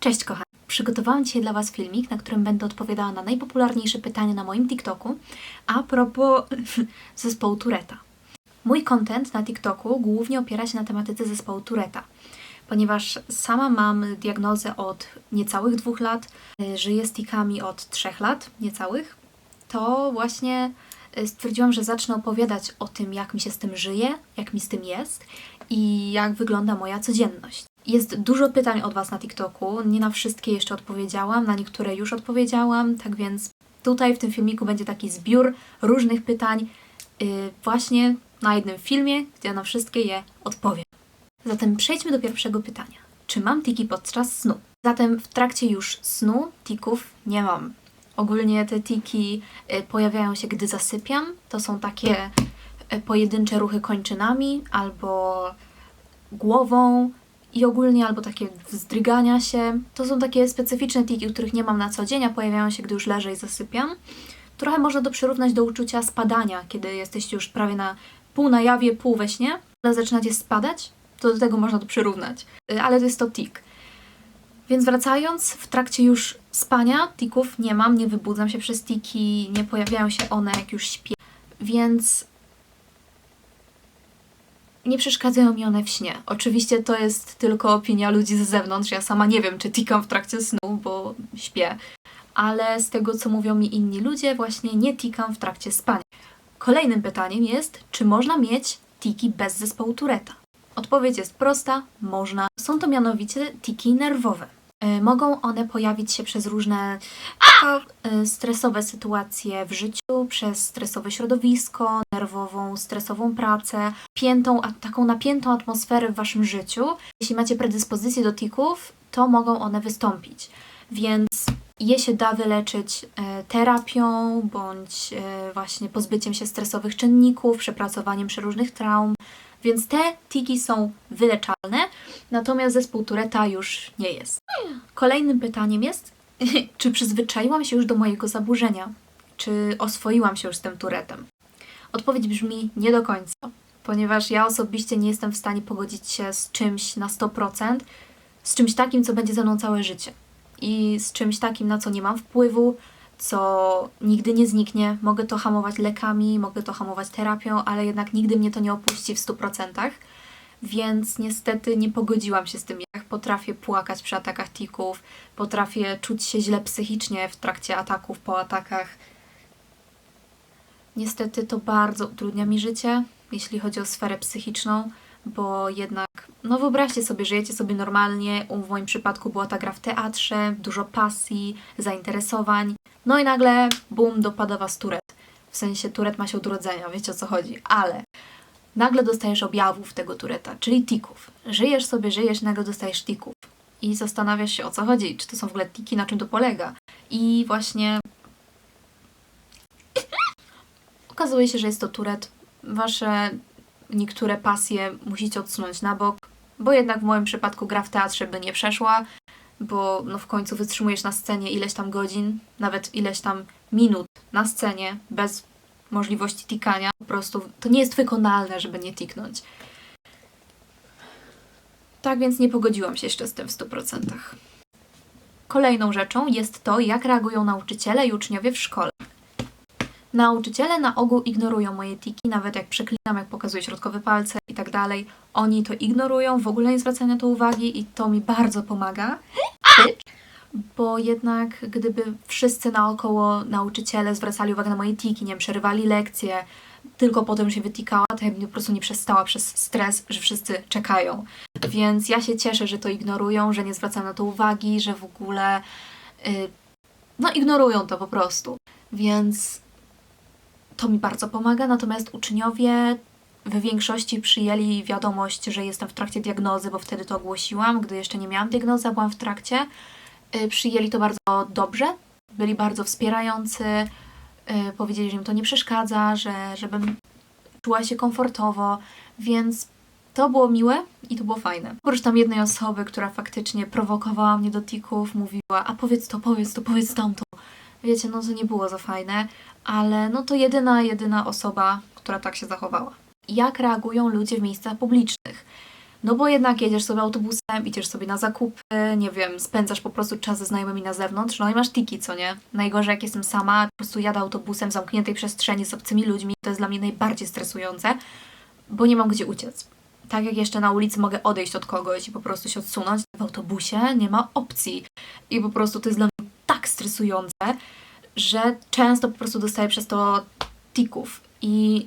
Cześć kochani! Przygotowałam dzisiaj dla Was filmik, na którym będę odpowiadała na najpopularniejsze pytania na moim TikToku a propos zespołu Tureta. Mój content na TikToku głównie opiera się na tematyce zespołu Tureta, ponieważ sama mam diagnozę od niecałych dwóch lat, y, żyję z tikami od trzech lat niecałych, to właśnie y, stwierdziłam, że zacznę opowiadać o tym, jak mi się z tym żyje, jak mi z tym jest i jak wygląda moja codzienność. Jest dużo pytań od Was na TikToku. Nie na wszystkie jeszcze odpowiedziałam, na niektóre już odpowiedziałam, tak więc tutaj w tym filmiku będzie taki zbiór różnych pytań, yy, właśnie na jednym filmie, gdzie na wszystkie je odpowiem. Zatem przejdźmy do pierwszego pytania. Czy mam tiki podczas snu? Zatem w trakcie już snu tików nie mam. Ogólnie te tiki y, pojawiają się, gdy zasypiam. To są takie y, pojedyncze ruchy kończynami albo głową i ogólnie albo takie wzdrygania się. To są takie specyficzne tiki, których nie mam na co dzień, a pojawiają się, gdy już leżę i zasypiam. Trochę można to przyrównać do uczucia spadania, kiedy jesteście już prawie na pół na jawie, pół we śnie, ale zaczynacie spadać, to do tego można to przyrównać. Y, Ale to jest to tik. Więc wracając, w trakcie już spania tików nie mam, nie wybudzam się przez tiki, nie pojawiają się one jak już śpię. Więc nie przeszkadzają mi one w śnie. Oczywiście to jest tylko opinia ludzi z zewnątrz. Ja sama nie wiem, czy tikam w trakcie snu, bo śpię. Ale z tego, co mówią mi inni ludzie, właśnie nie tikam w trakcie spania. Kolejnym pytaniem jest, czy można mieć tiki bez zespołu Tureta? Odpowiedź jest prosta, można. Są to mianowicie tiki nerwowe. Y, Mogą one pojawić się przez różne y, stresowe sytuacje w życiu, przez stresowe środowisko, nerwową, stresową pracę, piętą, taką napiętą atmosferę w waszym życiu. Jeśli macie predyspozycję do tików, to mogą one wystąpić. Więc je się da wyleczyć e, terapią, bądź e, właśnie pozbyciem się stresowych czynników, przepracowaniem przeróżnych traum. Więc te tiki są wyleczalne, natomiast zespół Tureta już nie jest. Kolejnym pytaniem jest, czy przyzwyczaiłam się już do mojego zaburzenia? Czy oswoiłam się już z tym Turetem? Odpowiedź brzmi nie do końca, ponieważ ja osobiście nie jestem w stanie pogodzić się z czymś na 100%, z czymś takim, co będzie ze mną całe życie. I z czymś takim, na co nie mam wpływu, co nigdy nie zniknie. Mogę to hamować lekami, mogę to hamować terapią, ale jednak nigdy mnie to nie opuści w 100%. Więc niestety nie pogodziłam się z tym, jak potrafię płakać przy atakach tików, potrafię czuć się źle psychicznie w trakcie ataków, po atakach. Niestety to bardzo utrudnia mi życie, jeśli chodzi o sferę psychiczną, bo jednak, no wyobraźcie sobie, żyjecie sobie normalnie. W moim przypadku była ta gra w teatrze, dużo pasji, zainteresowań. No i nagle, bum, dopada was turet. W sensie turet ma się od urodzenia, wiecie o co chodzi, ale nagle dostajesz objawów tego tureta, czyli tików. Żyjesz sobie, żyjesz, nagle dostajesz tików. I zastanawiasz się o co chodzi, czy to są w ogóle tiki, na czym to polega. I właśnie okazuje się, że jest to turet. Wasze niektóre pasje musicie odsunąć na bok, bo jednak w moim przypadku gra w teatrze by nie przeszła, bo no w końcu wytrzymujesz na scenie ileś tam godzin, nawet ileś tam minut na scenie bez możliwości tikania. Po prostu to nie jest wykonalne, żeby nie tiknąć. Tak więc nie pogodziłam się jeszcze z tym w 100%. Kolejną rzeczą jest to, jak reagują nauczyciele i uczniowie w szkole. Nauczyciele na ogół ignorują moje tiki, nawet jak przeklinam, jak pokazuję środkowe palce tak dalej. Oni to ignorują, w ogóle nie zwracają na to uwagi i to mi bardzo pomaga. Bo jednak gdyby wszyscy naokoło nauczyciele zwracali uwagę na moje tiki, nie przerywali lekcje, tylko potem się wytikała, to ja bym po prostu nie przestała przez stres, że wszyscy czekają. Więc ja się cieszę, że to ignorują, że nie zwracają na to uwagi, że w ogóle y, no ignorują to po prostu. Więc to mi bardzo pomaga, natomiast uczniowie w większości przyjęli wiadomość, że jestem w trakcie diagnozy, bo wtedy to ogłosiłam, gdy jeszcze nie miałam diagnozy, byłam w trakcie. Y, Przyjęli to bardzo dobrze, byli bardzo wspierający, y, powiedzieli, że im to nie przeszkadza, że, żebym czuła się komfortowo, więc to było miłe i to było fajne. Oprócz tam jednej osoby, która faktycznie prowokowała mnie do tików, mówiła, a powiedz to, powiedz to, powiedz tamto. Wiecie, no to nie było za fajne, ale no to jedyna, jedyna osoba, która tak się zachowała. Jak reagują ludzie w miejscach publicznych? No bo jednak jedziesz sobie autobusem, idziesz sobie na zakupy, nie wiem, spędzasz po prostu czas ze znajomymi na zewnątrz, no i masz tiki, co nie? Najgorzej jak jestem sama, po prostu jadę autobusem w zamkniętej przestrzeni z obcymi ludźmi, to jest dla mnie najbardziej stresujące, bo nie mam gdzie uciec. Tak jak jeszcze na ulicy mogę odejść od kogoś i po prostu się odsunąć, w autobusie nie ma opcji. I po prostu to jest dla mnie tak stresujące, że często po prostu dostaję przez to tików. I,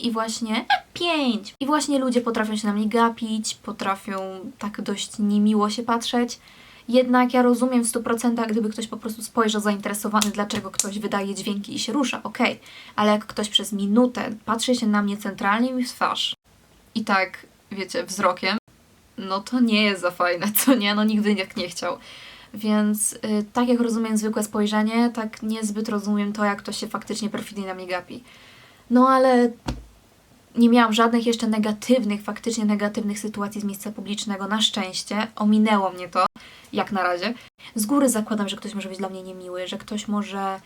i właśnie pięć. I właśnie ludzie potrafią się na mnie gapić, potrafią tak dość niemiło się patrzeć. Jednak ja rozumiem w 100%, gdyby ktoś po prostu spojrzał zainteresowany, dlaczego ktoś wydaje dźwięki i się rusza, okej. Ale jak ktoś przez minutę patrzy się na mnie centralnie mi w twarz i tak, wiecie, wzrokiem, no to nie jest za fajne, co nie? No nigdy nikt nie chciał. Więc y, tak jak rozumiem zwykłe spojrzenie, tak niezbyt rozumiem to, jak ktoś się faktycznie perfidnie na mnie gapi. No ale nie miałam żadnych jeszcze negatywnych, faktycznie negatywnych sytuacji z miejsca publicznego. Na szczęście ominęło mnie to, jak na razie. Z góry zakładam, że ktoś może być dla mnie niemiły, że ktoś może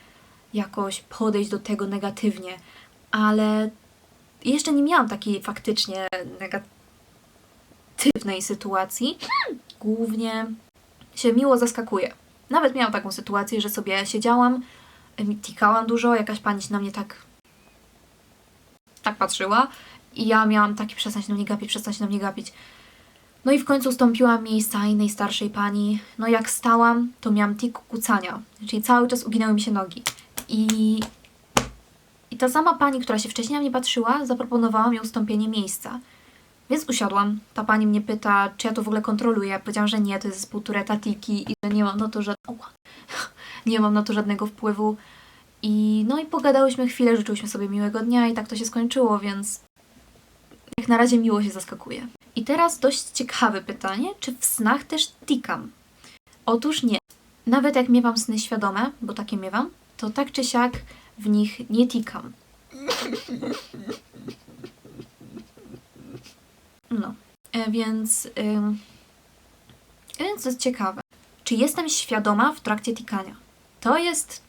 jakoś podejść do tego negatywnie, ale jeszcze nie miałam takiej faktycznie negatywnej sytuacji. Głównie się miło zaskakuje. Nawet miałam taką sytuację, że sobie siedziałam, tikałam dużo, jakaś pani się na mnie tak tak patrzyła i ja miałam taki przestań na mnie gapić, przestań na mnie gapić. No i w końcu ustąpiłam miejsca innej starszej pani. No jak stałam, to miałam tik kucania, czyli cały czas uginały mi się nogi. I, I ta sama pani, która się wcześniej na mnie patrzyła, zaproponowała mi ustąpienie miejsca. Więc usiadłam. Ta pani mnie pyta, czy ja to w ogóle kontroluję. Ja powiedziałam, że nie, to jest z półtoreta tiki i że nie mam na to żadnego, nie mam na to żadnego wpływu. I no i pogadałyśmy chwilę, życzyłyśmy sobie miłego dnia i tak to się skończyło, więc jak na razie miło się zaskakuje. I teraz dość ciekawe pytanie, czy w snach też tikam? Otóż nie. Nawet jak miewam sny świadome, bo takie miewam, to tak czy siak w nich nie tikam. No, e, więc, ym, więc to jest ciekawe. Czy jestem świadoma w trakcie tikania? To jest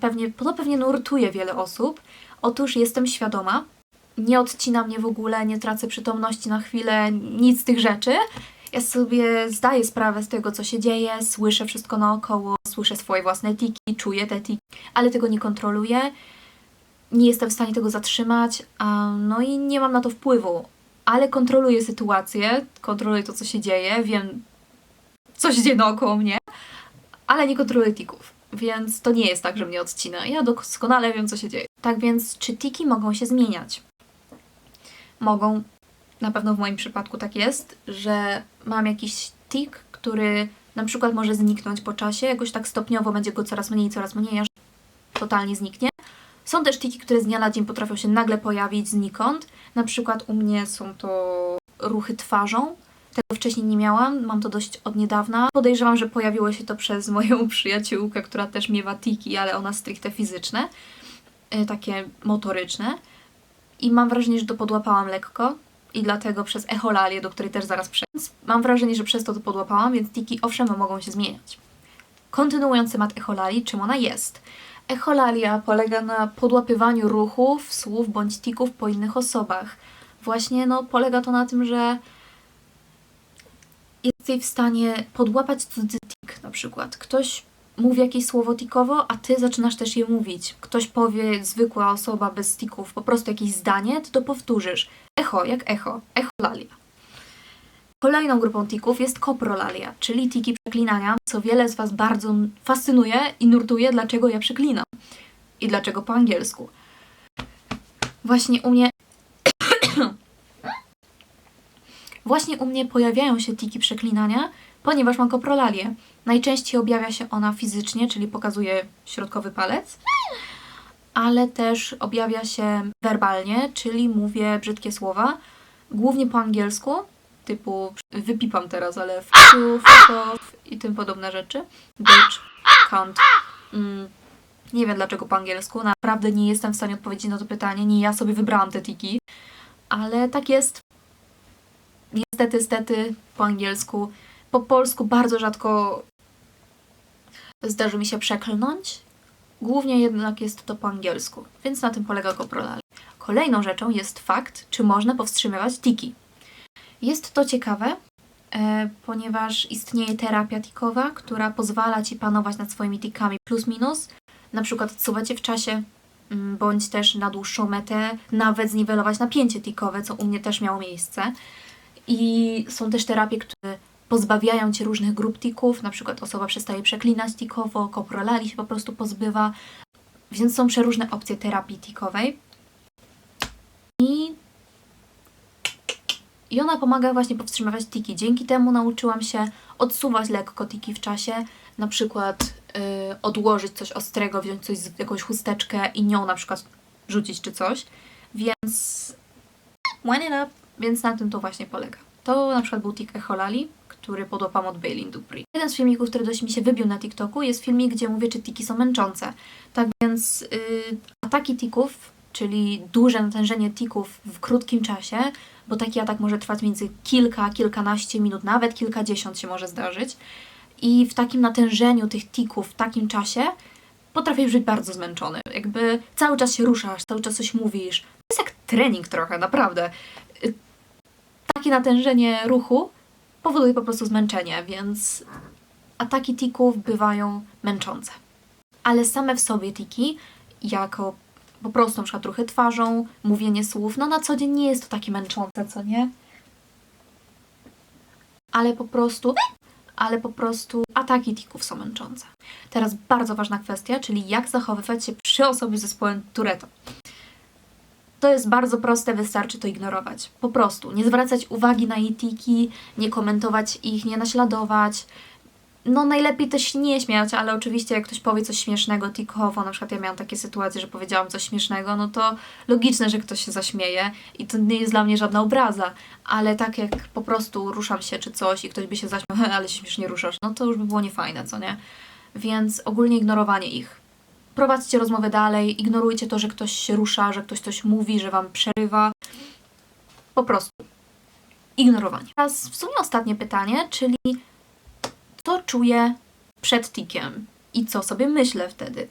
pewnie, to pewnie nurtuje wiele osób. Otóż jestem świadoma, nie odcina mnie w ogóle, nie tracę przytomności na chwilę, nic z tych rzeczy. Ja sobie zdaję sprawę z tego, co się dzieje, słyszę wszystko naokoło, słyszę swoje własne tiki, czuję te tiki, ale tego nie kontroluję. Nie jestem w stanie tego zatrzymać, a, no i nie mam na to wpływu, ale kontroluję sytuację, kontroluję to, co się dzieje, wiem, co się dzieje naokoło mnie, ale nie kontroluję tików. Więc to nie jest tak, że mnie odcina. Ja doskonale wiem, co się dzieje. Tak więc, czy tiki mogą się zmieniać? Mogą. Na pewno w moim przypadku tak jest, że mam jakiś tik, który na przykład może zniknąć po czasie, jakoś tak stopniowo będzie go coraz mniej, coraz mniej, aż totalnie zniknie. Są też tiki, które z dnia na dzień potrafią się nagle pojawić znikąd. Na przykład u mnie są to ruchy twarzą. Tego wcześniej nie miałam, mam to dość od niedawna. Podejrzewam, że pojawiło się to przez moją przyjaciółkę, która też miewa tiki, ale ona stricte fizyczne, y, takie motoryczne. I mam wrażenie, że to podłapałam lekko i dlatego przez echolalię, do której też zaraz przejdę, mam wrażenie, że przez to to podłapałam, więc tiki owszem mogą się zmieniać. Kontynuując temat echolali, czym ona jest? Echolalia polega na podłapywaniu ruchów, słów bądź tików po innych osobach. Właśnie no, polega to na tym, że jesteś w stanie podłapać cudzy tik na przykład. Ktoś mówi jakieś słowo tikowo, a ty zaczynasz też je mówić. Ktoś powie, zwykła osoba bez tików, po prostu jakieś zdanie, ty to powtórzysz. Echo, jak echo. Echolalia. Kolejną grupą tików jest koprolalia, czyli tiki przeklinania, co wiele z Was bardzo fascynuje i nurtuje, dlaczego ja przeklinam. I dlaczego po angielsku. Właśnie u mnie... Właśnie u mnie pojawiają się tiki przeklinania, ponieważ mam koprolalię. Najczęściej objawia się ona fizycznie, czyli pokazuje środkowy palec, ale też objawia się werbalnie, czyli mówię brzydkie słowa, głównie po angielsku, typu wypipam teraz, ale f, fuck off i tym podobne rzeczy. Bitch, cunt. Mm, nie wiem dlaczego po angielsku, naprawdę nie jestem w stanie odpowiedzieć na to pytanie, nie ja sobie wybrałam te tiki, ale tak jest. Niestety, stety po angielsku. Po polsku bardzo rzadko zdarzy mi się przeklnąć. Głównie jednak jest to po angielsku, więc na tym polega koprolal. Kolejną rzeczą jest fakt, czy można powstrzymywać tiki. Jest to ciekawe, e, ponieważ istnieje terapia tikowa, która pozwala Ci panować nad swoimi tikami plus minus, na przykład odsuwać je w czasie, mm, bądź też na dłuższą metę nawet zniwelować napięcie tikowe, co u mnie też miało miejsce. I są też terapie, które pozbawiają Cię różnych grup tików, na przykład osoba przestaje przeklinać tikowo, koprolali się po prostu pozbywa, więc są przeróżne opcje terapii tikowej. I i ona pomaga właśnie powstrzymywać tiki. Dzięki temu nauczyłam się odsuwać lekko tiki w czasie, na przykład y, odłożyć coś ostrego, wziąć coś, jakąś chusteczkę i nią na przykład rzucić czy coś. Więc one it up. Więc na tym to właśnie polega. To na przykład był tik Echolali, który podłapam od Bailin Dupree. Jeden z filmików, który dość mi się wybił na TikToku, jest filmik, gdzie mówię, czy tiki są męczące. Tak więc y, ataki tików, czyli duże natężenie tików w krótkim czasie, bo taki atak może trwać między kilka, kilkanaście minut, nawet kilkadziesiąt się może zdarzyć. I w takim natężeniu tych tików w takim czasie potrafisz być bardzo zmęczony. Jakby cały czas się ruszasz, cały czas coś mówisz. To jest jak trening trochę, naprawdę. Takie natężenie ruchu powoduje po prostu zmęczenie, więc ataki tików bywają męczące. Ale same w sobie tiki, jako po prostu na przykład ruchy twarzą, mówienie słów, no na co dzień nie jest to takie męczące, co nie? Ale po prostu, ale po prostu ataki tików są męczące. Teraz bardzo ważna kwestia, czyli jak zachowywać się przy osobie z zespołem Tourette. To jest bardzo proste, wystarczy to ignorować. Po prostu nie zwracać uwagi na jej tiki, nie komentować ich, nie naśladować. No najlepiej też nie śmiać, ale oczywiście jak ktoś powie coś śmiesznego tikowo, na przykład ja miałam takie sytuacje, że powiedziałam coś śmiesznego, no to logiczne, że ktoś się zaśmieje i to nie jest dla mnie żadna obraza, ale tak jak po prostu ruszam się czy coś i ktoś by się zaśmiał, ale się śmiesznie ruszasz, no to już by było niefajne, co nie? Więc ogólnie ignorowanie ich. Prowadźcie rozmowę dalej, ignorujcie to, że ktoś się rusza, że ktoś coś mówi, że wam przerywa. Po prostu. Ignorowanie. Teraz w sumie ostatnie pytanie, czyli co czuję przed tikiem i co sobie myślę wtedy.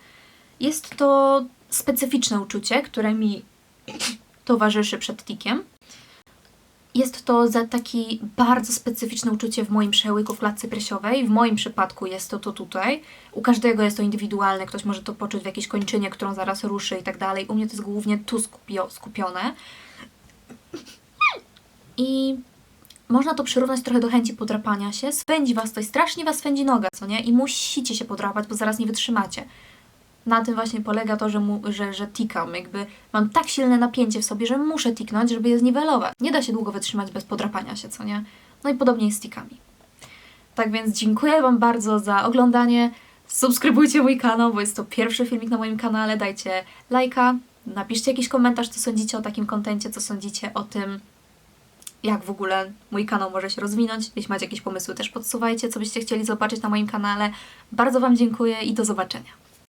Jest to specyficzne uczucie, które mi towarzyszy przed tikiem. Jest to za taki bardzo specyficzne uczucie w moim przełyku w klatce piersiowej. W moim przypadku jest to to tutaj. U każdego jest to indywidualne. Ktoś może to poczuć w jakiejś kończynie, którą zaraz ruszy i tak dalej. U mnie to jest głównie tu skupio, skupione. I można to przyrównać trochę do chęci podrapania się. Swędzi was coś, strasznie was swędzi noga, co nie? I musicie się podrapać, bo zaraz nie wytrzymacie. Na tym właśnie polega to, że, mu, że, że tikam. Jakby mam tak silne napięcie w sobie, że muszę tiknąć, żeby je zniwelować. Nie da się długo wytrzymać bez podrapania się, co nie? No i podobnie jest z tikami. Tak więc dziękuję Wam bardzo za oglądanie. Subskrybujcie mój kanał, bo jest to pierwszy filmik na moim kanale. Dajcie lajka, napiszcie jakiś komentarz, co sądzicie o takim kontencie, co sądzicie o tym, jak w ogóle mój kanał może się rozwinąć. Jeśli macie jakieś pomysły, też podsuwajcie, co byście chcieli zobaczyć na moim kanale. Bardzo Wam dziękuję i do zobaczenia.